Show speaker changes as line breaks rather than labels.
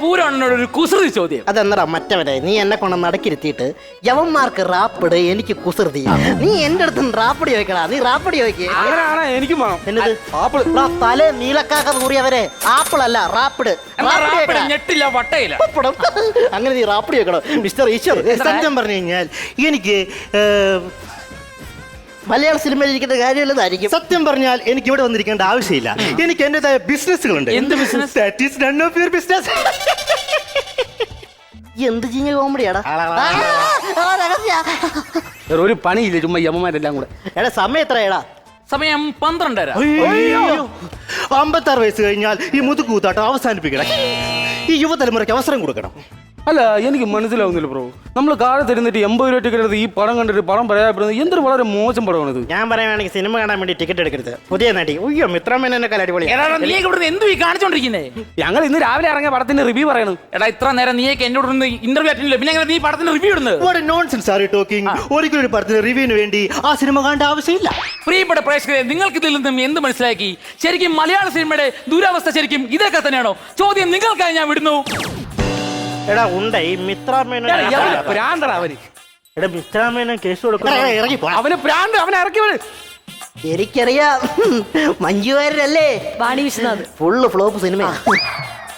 പൂരണ്ണനോട് ഒരു കുസൃതി ചോദ്യം.
അതെന്നടാ മറ്റവനെ നീ എന്നെ കൊണ്ട് നടക്കിരുത്തിയിട്ട് യവന്മാർക്ക് റാപ്പിട് എനിക്ക് കുസൃതി. നീ എന്റെ അടുത്ത് റാപ്പിടി ചോദിക്കടാ നീ റാപ്പിടി ചോദിക്കേ.
അങ്ങനെയാണ് എനിക്കും വേണം.
എന്നത്?
ആപ്പിൾ
തല നീലക്കാക്ക കൂറിയവരെ ആപ്പിൾ അല്ല റാപ്പിഡ്
എന്നാ
റാപ്പിഡ്
ഞെട്ടില്ല വട്ടയില്ല
പപ്പടം. അങ്ങനെ നീ റാപ്പിടി വെക്കണം മിസ്റ്റർ ഈശ്വർ
സത്യം പറഞ്ഞു കഴിഞ്ഞാൽ എനിക്ക്
മലയാള സിനിമയിൽ ഇരിക്കുന്ന കാര്യമുള്ളതായിരിക്കും
സത്യം പറഞ്ഞാൽ എനിക്ക് ഇവിടെ വന്നിരിക്കേണ്ട ആവശ്യമില്ല. എനിക്ക് എന്റേതായ ബിസിനസ്സുകളുണ്ട്
എന്ത് business
that is none of your business.
എന്ത് ചീഞ്ഞ കോമഡിയാടാ?
വേറെ ഒരു പണിയില്ല ചുമ്മാ യമ്മമാരെല്ലാം കൂടെ?
എടാ സമയം എത്രയാടാ?
സമയം പന്ത്രണ്ടര.
അമ്പത്താറ് വയസ്സ് കഴിഞ്ഞാൽ ഈ മുതുകൂത്താട്ടം അവസാനിപ്പിക്കണം. ഈ യുവതലമുറയ്ക്ക് അവസരം കൊടുക്കണം.
അല്ല എനിക്ക് മനസ്സിലാവുന്നില്ല ബ്രോ. നമ്മൾ കാലത്ത് ഇരുന്നിട്ട് എൺപത് രൂപ ടിക്കറ്റ് എടുത്ത് ഈ പടം കണ്ടിട്ട് പടം പറയാപ്പെടുന്നത് എന്തൊരു വളരെ മോശം പടമാണിത്.
ഞാൻ പറയുകയാണെങ്കിൽ സിനിമ കാണാൻ വേണ്ടി ടിക്കറ്റ് എടുക്കരുത്. പുതിയ നടി. ഉയ്യോ മിത്രമേനൊക്കെ അടിപൊളി
എടാ നീ ഇവിടുന്ന് എന്തു ഈ കാണിച്ചോണ്ടിരിക്കുന്നേ?
ഞങ്ങൾ ഇന്ന് രാവിലെ ഇറങ്ങിയ പടത്തിന്റെ റിവ്യൂ പറയണം.
എടാ ഇത്ര നേരം നീയൊക്കെ എന്നോട് ഇന്റർവ്യൂ അറ്റൻഡ് പിന്നെ നീ പടത്തിന്റെ റിവ്യൂ ഇടുന്നത്?
What a nonsense are you talking? ഒരിക്കലും ഒരു പടത്തിന്റെ റിവ്യൂവിന് വേണ്ടി ആ സിനിമ കാണേണ്ട ആവശ്യമില്ല.
പ്രിയപ്പെട്ട പ്രേക്ഷകരെ നിങ്ങൾക്ക് ഇതിൽ നിന്നും എന്ത് മനസ്സിലാക്കി? ശരിക്കും മലയാള സിനിമയുടെ ദുരവസ്ഥ ശരിക്കും ഇതൊക്കെ തന്നെയാണോ? ചോദ്യം നിങ്ങൾക്കായി ഞാൻ വിടുന്നു.
എടാ ഉണ്ട് ഈ മിത്രാമേനോ
പ്രാന്തറ അവന്
എടാ മിത്രാമേനോ കേസ് കൊടുക്കണം
ഇറങ്ങി പോടാ.
അവന് പ്രാന്ത് അവനെ ഇറക്കിയവന്
എനിക്കറിയാം. മഞ്ജു വാര്യരല്ലേ
Vani Vishwanath
full flop cinema